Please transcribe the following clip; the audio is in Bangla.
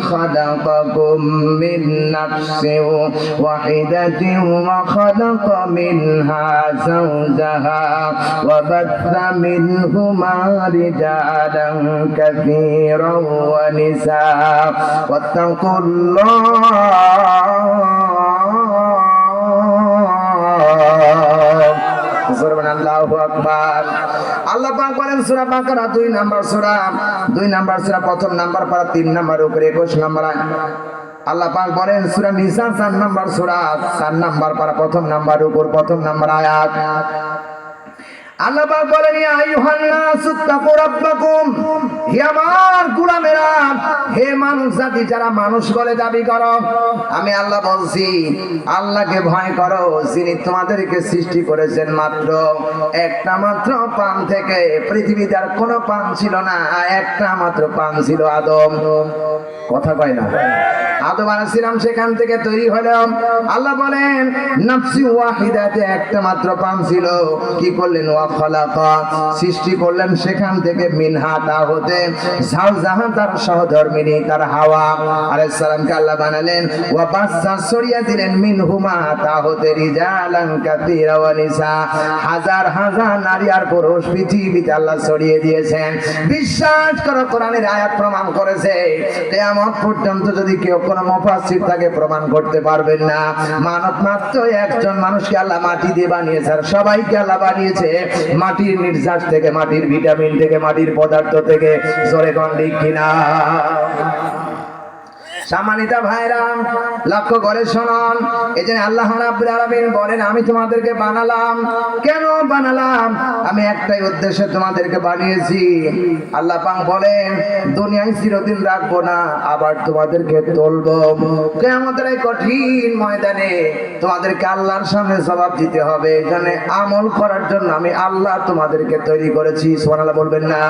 خلقكم من نفس واحدة وخلق منها زوجها وبث منهما رجالا كثيرا ونساء. واتقوا الله. জোরবেন আল্লাহু আকবার। আল্লাহ পাক বলেন, সূরা বাকারা দুই নাম্বার সূরা। দুই নাম্বার সূরা, প্রথম নাম্বার পারা তিন নাম্বার, উপরে 21 নাম্বার আল্লাহ পাক বলেন, সূরা নিসা চার নাম্বার সূরা, চার নাম্বার পারা প্রথম নাম্বার, উপর প্রথম নাম্বার আয়াত। আল্লাহ হে আমার হে মানুষ যারা মানুষ দাবি করো, আমি আল্লাহ বলছি, আল্লাহকে ভয় করো তোমাদেরকে সৃষ্টি করেছেন মাত্র। একটা মাত্র পান থেকে পৃথিবীতে আর কোনো পান ছিল না, একটা মাত্র পান ছিল আদম। কথা কয় না? আদম আলাইহিসসালাম সেখান থেকে তৈরি হলাম আল্লাহ বলেন, নাফসি ওয়াহিদাতে একটা মাত্র পান ছিল। কি করলেন? ওয়া খালাকা। সৃষ্টি করলেন সেখান থেকে মিনহা তা হতে। জাওজাহা তার সহধর্মিনী, তার হাওয়া। আলাইহিস সালামকে আল্লাহ বানালেন। ওয়া বাসসা, সরিয়া দিলেন, মিনহুমা তা হতে রিজালান কাসীরা ওয়া নিসা। হাজার হাজার নারী আর পুরুষ পৃথিবীতে আল্লাহ ছড়িয়ে দিয়েছেন। বিশ্বাস করো, কোরআনের আয়াত প্রমাণ করেছে। কিয়ামত পর্যন্ত যদি কেউ কোনো মুফাসসির তাকে প্রমাণ করতে পারবেন না। মানব মাত্র একজন মানুষকে আল্লাহ মাটি দিয়ে বানিয়েছে আর সবাইকে আল্লাহ বানিয়েছে। মাটির নির্যাস থেকে, মাটির ভিটামিন থেকে, মাটির পদার্থ থেকে। জোরে গন্ডিক কিনা? সম্মানিতা ভাইরা, লক্ষ্য করে শুনুন। এই জন্য আল্লাহ রাব্বুল বলেন, আমি তোমাদেরকে বানালাম। কেন বানালাম? আমি একটাই উদ্দেশ্যে তোমাদেরকে বানিয়েছি। আল্লাহ পাক বলেন, দুনিয়ায় চিরদিন রাখব না, আবার তোমাদেরকে তুলবো। কিয়ামতের এই কঠিন ময়দানে তোমাদেরকে আল্লাহর সামনে জবাব দিতে হবে। এখানে আমল করার জন্য আমি আল্লাহ তোমাদেরকে তৈরি করেছি। সুবহানাল্লাহ বলবেন না।